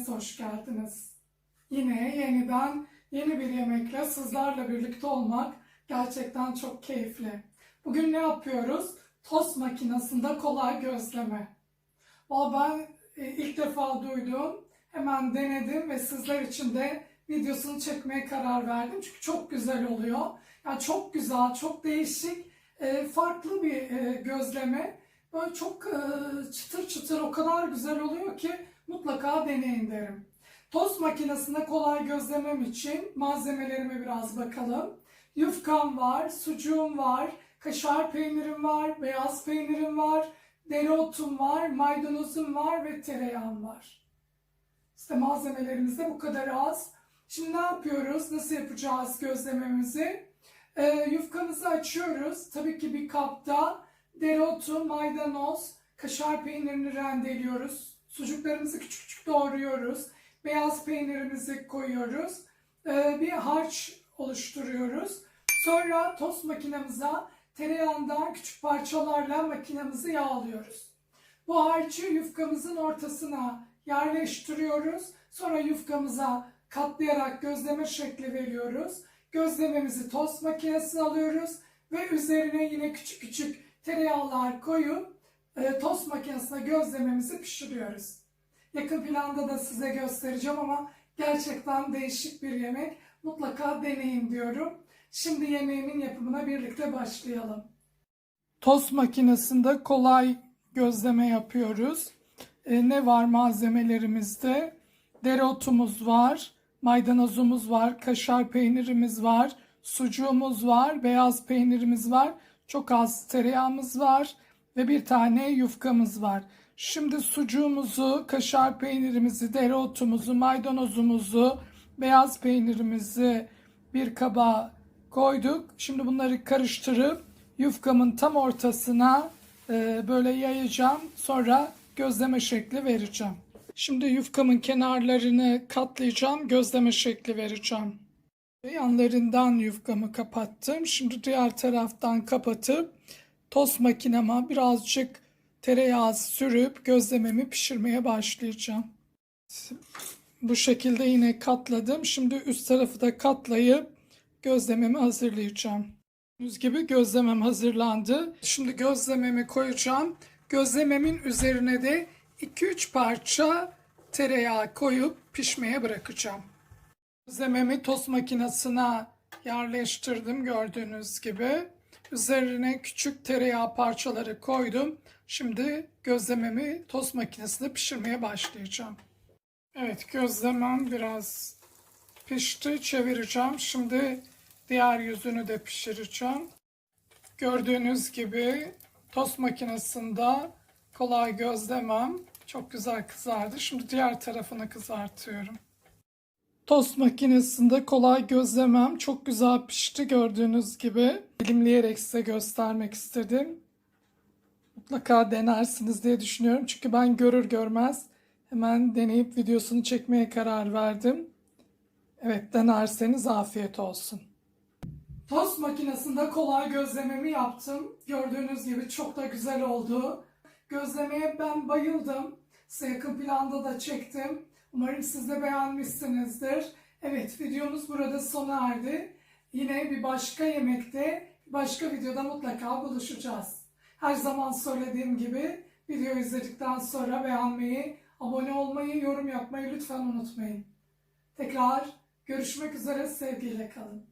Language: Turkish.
hepiniz hoş geldiniz. Yine yeniden yeni bir yemekle sizlerle birlikte olmak gerçekten çok keyifli. Bugün ne yapıyoruz? Tost makinesinde kolay gözleme. Valla ben e, ilk defa duydum. Hemen denedim ve sizler için de videosunu çekmeye karar verdim. Çünkü çok güzel oluyor. Yani çok güzel, çok değişik, e, farklı bir e, gözleme. Böyle çok çıtır çıtır o kadar güzel oluyor ki mutlaka deneyin derim. Tost makinesinde kolay gözlemem için malzemelerime biraz bakalım. Yufkam var, sucuğum var, kaşar peynirim var, beyaz peynirim var, dereotum var, maydanozum var ve tereyağım var. İşte malzemelerimiz de bu kadar az. Şimdi ne yapıyoruz? Nasıl yapacağız gözlememizi? Ee, yufkamızı açıyoruz. Tabii ki bir kapta dereotu, maydanoz, kaşar peynirini rendeliyoruz. Sucuklarımızı küçük küçük doğruyoruz. Beyaz peynirimizi koyuyoruz. Ee, bir harç oluşturuyoruz. Sonra tost makinemize tereyağından küçük parçalarla makinemizi yağlıyoruz. Bu harcı yufkamızın ortasına yerleştiriyoruz. Sonra yufkamıza katlayarak gözleme şekli veriyoruz. Gözlememizi tost makinesine alıyoruz ve üzerine yine küçük küçük tereyağlar koyup e, tost makinesine gözlememizi pişiriyoruz. Yakın planda da size göstereceğim ama gerçekten değişik bir yemek. Mutlaka deneyin diyorum. Şimdi yemeğimin yapımına birlikte başlayalım. Tost makinesinde kolay gözleme yapıyoruz. E, ne var malzemelerimizde? Dereotumuz var, maydanozumuz var, kaşar peynirimiz var, sucuğumuz var, beyaz peynirimiz var, çok az tereyağımız var ve bir tane yufkamız var. Şimdi sucuğumuzu, kaşar peynirimizi, dereotumuzu, maydanozumuzu, beyaz peynirimizi bir kaba koyduk. Şimdi bunları karıştırıp yufkamın tam ortasına e, böyle yayacağım. Sonra gözleme şekli vereceğim. Şimdi yufkamın kenarlarını katlayacağım. Gözleme şekli vereceğim. Yanlarından yufkamı kapattım. Şimdi diğer taraftan kapatıp tost makineme birazcık tereyağı sürüp gözlememi pişirmeye başlayacağım. Bu şekilde yine katladım. Şimdi üst tarafı da katlayıp gözlememi hazırlayacağım. Gördüğünüz gibi gözlemem hazırlandı. Şimdi gözlememi koyacağım. Gözlememin üzerine de 2-3 parça tereyağı koyup pişmeye bırakacağım. Gözlememi tost makinesine yerleştirdim gördüğünüz gibi. Üzerine küçük tereyağı parçaları koydum. Şimdi gözlememi tost makinesinde pişirmeye başlayacağım. Evet gözlemem biraz pişti. Çevireceğim. Şimdi diğer yüzünü de pişireceğim. Gördüğünüz gibi tost makinesinde kolay gözlemem çok güzel kızardı. Şimdi diğer tarafını kızartıyorum. Tost makinesinde kolay gözlemem çok güzel pişti gördüğünüz gibi. Dilimleyerek size göstermek istedim. Mutlaka denersiniz diye düşünüyorum. Çünkü ben görür görmez hemen deneyip videosunu çekmeye karar verdim. Evet denerseniz afiyet olsun. Tost makinesinde kolay gözlememi yaptım. Gördüğünüz gibi çok da güzel oldu. Gözlemeye ben bayıldım. Size yakın planda da çektim. Umarım siz de beğenmişsinizdir. Evet videomuz burada sona erdi. Yine bir başka yemekte, başka videoda mutlaka buluşacağız. Her zaman söylediğim gibi video izledikten sonra beğenmeyi, abone olmayı, yorum yapmayı lütfen unutmayın. Tekrar görüşmek üzere sevgiyle kalın.